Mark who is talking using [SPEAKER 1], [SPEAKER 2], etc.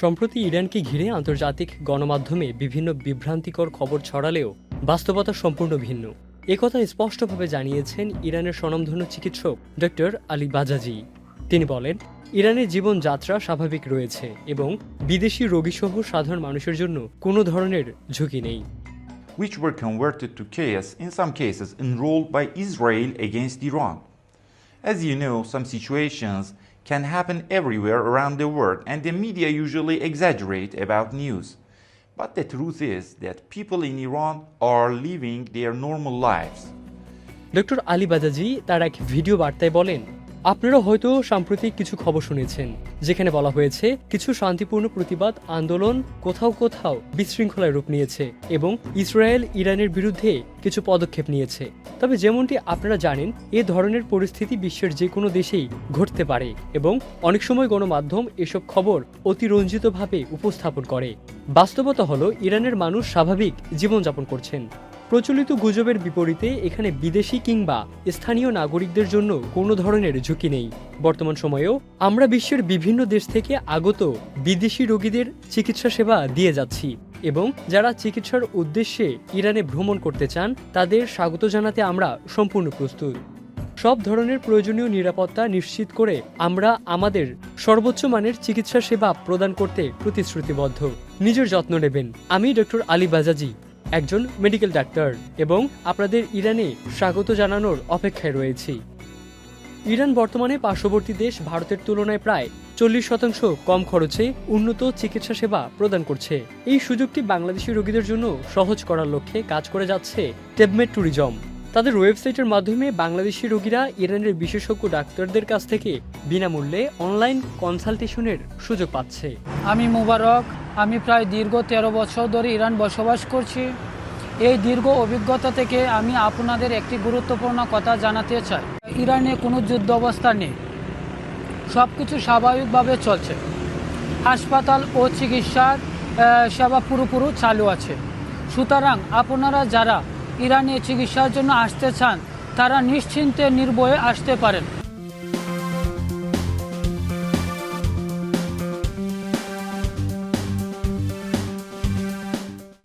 [SPEAKER 1] সম্প্রতি ইরানকে ঘিরে আন্তর্জাতিক গণমাধ্যমে বিভিন্ন বিভ্রান্তিকর খবর ছড়ালেও বাস্তবতা সম্পূর্ণ ভিন্ন। একথা স্পষ্টভাবে জানিয়েছেন ইরানের স্বনামধন্য চিকিৎসক ডক্টর আলী বাজাজি। তিনি বলেন ইরানের জীবনযাত্রা স্বাভাবিক রয়েছে এবং বিদেশি রোগীসহ সাধারণ মানুষের জন্য কোনো ধরনের ঝুঁকি নেই।
[SPEAKER 2] Which were converted to chaos, in some cases enrolled by Israel against Iran. As you know, some situations can happen everywhere around the world, and the media usually exaggerate about news. But the truth is that people in Iran are living their normal lives.
[SPEAKER 1] Doctor Ali Bajaji তার এক video বার্তায় বলেন আপনারা হয়তো সাম্প্রতিক কিছু খবর শুনেছেন, যেখানে বলা হয়েছে কিছু শান্তিপূর্ণ প্রতিবাদ আন্দোলন কোথাও কোথাও বিশৃঙ্খলায় রূপ নিয়েছে এবং ইসরায়েল ইরানের বিরুদ্ধে কিছু পদক্ষেপ নিয়েছে। তবে যেমনটি আপনারা জানেন, এ ধরনের পরিস্থিতি বিশ্বের যে কোনো দেশেই ঘটতে পারে এবং অনেক সময় গণমাধ্যম এসব খবর অতিরঞ্জিতভাবে উপস্থাপন করে। বাস্তবতা হলো, ইরানের মানুষ স্বাভাবিক জীবনযাপন করছেন। প্রচলিত গুজবের বিপরীতে এখানে বিদেশি কিংবা স্থানীয় নাগরিকদের জন্য কোনো ধরনের ঝুঁকি নেই। বর্তমান সময়েও আমরা বিশ্বের বিভিন্ন দেশ থেকে আগত বিদেশি রোগীদের চিকিৎসা সেবা দিয়ে যাচ্ছি এবং যারা চিকিৎসার উদ্দেশ্যে ইরানে ভ্রমণ করতে চান, তাদের স্বাগত জানাতে আমরা সম্পূর্ণ প্রস্তুত। সব ধরনের প্রয়োজনীয় নিরাপত্তা নিশ্চিত করে আমরা আমাদের সর্বোচ্চ মানের চিকিৎসা সেবা প্রদান করতে প্রতিশ্রুতিবদ্ধ। নিজের যত্ন নেবেন। আমি ডক্টর আলী বাজাজি। একজন মেডিকেল ডাক্তার এবং আপনাদের ইরানে স্বাগত জানানোর অপেক্ষায় রয়েছি। ইরান বর্তমানে পার্শ্ববর্তী দেশ ভারতের তুলনায় প্রায় চল্লিশ শতাংশ কম খরচে উন্নত চিকিৎসা সেবা প্রদান করছে। এই সুযোগটি বাংলাদেশি রোগীদের জন্য সহজ করার লক্ষ্যে কাজ করে যাচ্ছে টেবমেট ট্যুরিজম। তাদের ওয়েবসাইটের মাধ্যমে বাংলাদেশি রোগীরা ইরানের বিশেষজ্ঞ ডাক্তারদের কাছ থেকে বিনামূল্যে অনলাইন কনসালটেশনের সুযোগ পাচ্ছে।
[SPEAKER 3] আমি মুবারক, আমি প্রায় দীর্ঘ তেরো বছর ধরে ইরান বসবাস করছি। এই দীর্ঘ অভিজ্ঞতা থেকে আমি আপনাদের একটি গুরুত্বপূর্ণ কথা জানাতে চাই। ইরানে কোনো যুদ্ধ অবস্থা নেই। সব কিছু স্বাভাবিকভাবে চলছে। হাসপাতাল ও চিকিৎসার সেবা পুরোপুরি চালু আছে। সুতরাং আপনারা যারা ইরানে চিকিৎসার জন্য আসতে চান তারা নিশ্চিন্তে নির্ভয়ে আসতে পারেন।